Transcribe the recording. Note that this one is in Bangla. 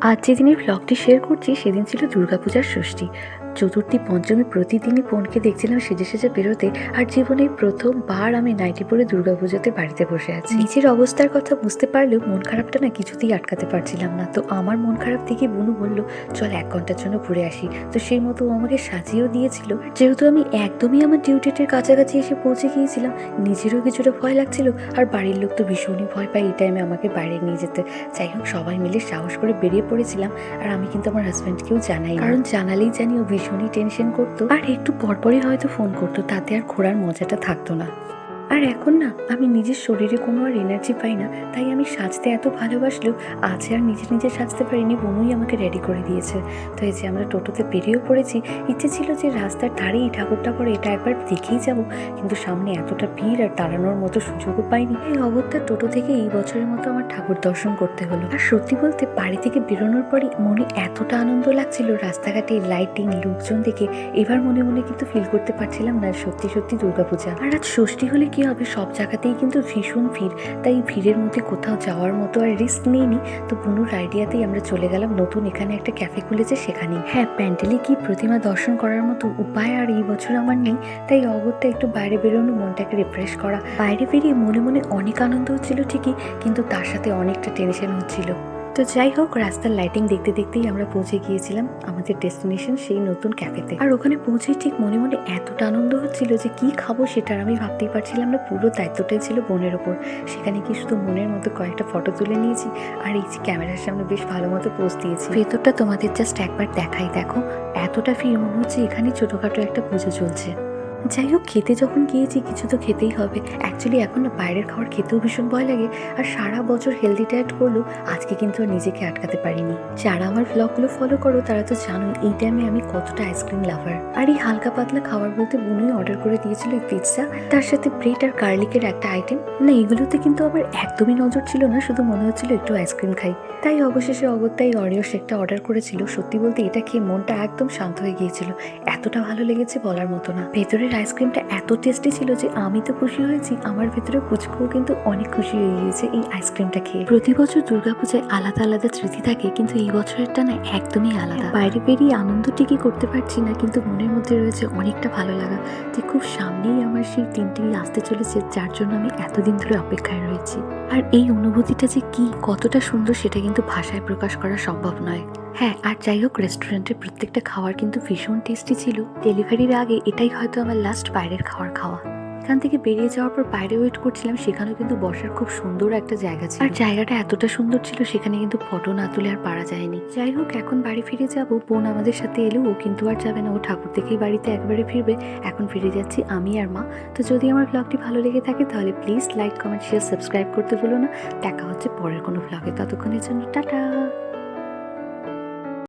আজ যেদিনের ব্লগটি শেয়ার করছি সেদিন ছিল দুর্গাপূজার ষষ্ঠী। চতুর্থী পঞ্চমী প্রতিদিনই বোনকে দেখছিলাম সেজে সেজে বেরোতে, আর জীবনে প্রথমবার আমি নাইটি পরে দুর্গাপুজোতে বাড়িতে বসে আছি। নিজের অবস্থার কথা বুঝতে পারলেও মন খারাপটা না কিছুতেই আটকাতে পারছিলাম না। তো আমার মন খারাপ দেখে বুনু বলল, চল এক ঘণ্টার জন্য ঘুরে আসি। তো সেই মতো ও আমাকে সাজিয়েও দিয়েছিল। যেহেতু আমি একদমই আমার ডিউটিটের কাছাকাছি এসে পৌঁছে গিয়েছিলাম, নিজেরও কিছুটা ভয় লাগছিল, আর বাড়ির লোক তো ভীষণই ভয় পায়, এই টাইমে আমাকে বাইরে নিয়ে যেতে। যাই হোক, সবাই মিলে সাহস করে বেরিয়ে পড়েছিলাম, আর আমি কিন্তু আমার হাজব্যান্ডকেও জানাই কারণ জানালেই জানি ও ভীষণই টেনশন করতো। আর একটু পরপরই হয়তো ফোন করতো, তাতে আর ঘোরার মজাটা থাকতো না। আর এখন না, আমি নিজের শরীরে কোনো আর এনার্জি পাই না, তাই আমি সাজতে এত ভালোবাসলেও আজ আর নিজে নিজে সাজতে পারিনি বোনই আমাকে রেডি করে দিয়েছে। তো এই যে আমরা টোটোতে বেরিয়েও পড়েছি, ইচ্ছে ছিল যে রাস্তার ধারেই ঠাকুরটা করে এটা একবার দেখেই যাব, কিন্তু সামনে এতটা ভিড় আর দাঁড়ানোর মতো সুযোগও পাইনি। এই অগত্যা টোটো থেকে এই বছরের মতো আমার ঠাকুর দর্শন করতে হলো। আর সত্যি বলতে বাড়ি থেকে বেরোনোর পরই মনে এতটা আনন্দ লাগছিল, রাস্তাঘাটে লাইটিং লোকজন দেখে এবার মনে মনে কিন্তু ফিল করতে পারছিলাম না সত্যি সত্যি দুর্গাপূজা। আর আজ ষষ্ঠী হলে কি হবে? সব জায়গাতেই কিন্তু ভীষণ ভিড়। তাই ভিড়ের মধ্যে কোথাও যাওয়ার মতো আর রিস্ক নিইনি। তো বুনুর আইডিয়াতেই আমরা চলে গেলাম নতুন এখানে একটা ক্যাফে খুলেছে সেখানেই। হ্যাঁ প্যান্ডেলে কি প্রতিমা দর্শন করার মতো উপায় আর এই বছর আমার নেই। তাই অগত্যা একটু বাইরে বেরোনো, মনটাকে রিফ্রেশ করা। বাইরে বেরিয়ে মনে মনে অনেক আনন্দ হচ্ছিল ঠিকই, কিন্তু তার সাথে অনেকটা টেনশন হচ্ছিল। তো যাই হোক, রাস্তার লাইটিং দেখতে দেখতেই আমরা পৌঁছে গিয়েছিলাম আমাদের ডেস্টিনেশন সেই নতুন ক্যাফেতে আর ওখানে পৌঁছে ঠিক মনে মনে এতটা আনন্দ হচ্ছিল যে কি খাব সেটা আর আমি ভাবতেই পারছিলাম না, পুরো দায়িত্বটাই ছিল বোনের ওপর। সেখানে কি শুধু মনের মতো কয়েকটা ফটো তুলে নিয়েছি আর এই যে ক্যামেরার সামনে বেশ ভালো মতো পোজ দিয়েছি। ভেতরটা তোমাদের জাস্ট একবার দেখাই, দেখো। এতটা ফির মনে হচ্ছে এখানে ছোটোখাটো একটা পুজো চলছে। যাই হোক খেতে যখন গিয়েছি, কিছু তো খেতেই হবে। অ্যাকচুয়ালি এখন না বাইরের খাবার খেতেও ভীষণ ভয় লাগে। আর সারা বছর হেলদি ডায়েট করলেও আজকে কিন্তু আর নিজেকে আটকাতে পারিনি। যারা আমার ব্লগগুলো ফলো করো, তারা তো জানোই, এই টাইমে আমি কতটা আইসক্রিম লাভার আর এই হালকা পাতলা খাবার বলতে বুনুই অর্ডার করে দিয়েছিল এই পিৎজা তার সাথে ব্রেড আর গার্লিকের একটা আইটেম না, এগুলোতে কিন্তু আমার একদমই নজর ছিল না, শুধু মনে হচ্ছিল একটু আইসক্রিম খাই। তাই অবশেষে অগত্যাই অরিও শেকটা অর্ডার করেছিল। সত্যি বলতে এটা খেয়ে মনটা একদম শান্ত হয়ে গিয়েছিল। এতটা ভালো লেগেছে বলার মতো না। ভেতরের আইসক্রিমটা এত টেস্টি ছিল যে আমি তো খুশি হয়েছি। আমার ভেতরে পুচকুও কিন্তু অনেক খুশি হয়ে গিয়েছে এই আইসক্রিমটা খেয়ে। প্রতি বছর দুর্গাপূজায় আলাদা আলাদা স্মৃতি থাকে, কিন্তু এই বছরেরটা না একদমই আলাদা। বাইরে বেরিয়ে আনন্দ ঠিকই করতে পারছি না, কিন্তু মনের মধ্যে রয়েছে অনেকটা ভালো লাগা যে খুব সামনেই আমার সেই দিনটি আসতে চলেছে, যার জন্য আমি এতদিন ধরে অপেক্ষায় রয়েছি। আর এই অনুভূতিটা যে কি, কতটা সুন্দর সেটা কিন্তু ভাষায় প্রকাশ করা সম্ভব নয়। হ্যাঁ আর যাই হোক রেস্টুরেন্টের প্রত্যেকটা খাবার কিন্তু ভীষণ টেস্টি ছিল। ডেলিভারির আগে এটাই হয়তো আমার লাস্ট বাইরের খাবার খাওয়া। এখান থেকে বেরিয়ে যাওয়ার পর বাইরে ওয়েট করছিলাম সেখানেও কিন্তু বসার খুব সুন্দর একটা জায়গা ছিল। আর জায়গাটা এতটা সুন্দর ছিল সেখানে কিন্তু ফটো না তুলে আর পারা যায়নি। যাই হোক এখন বাড়ি ফিরে যাব। বোন আমাদের সাথে এলেও ও কিন্তু আর যাবে না। ও ঠাকুর দেখেই বাড়িতে একবারে ফিরবে। এখন ফিরে যাচ্ছি আমি আর মা। তো যদি আমার ব্লগটি ভালো লেগে থাকে তাহলে please like comment share subscribe করতে ভুলো না। দেখা হচ্ছে পরের কোনো ব্লগে ততক্ষণের জন্য টাটা!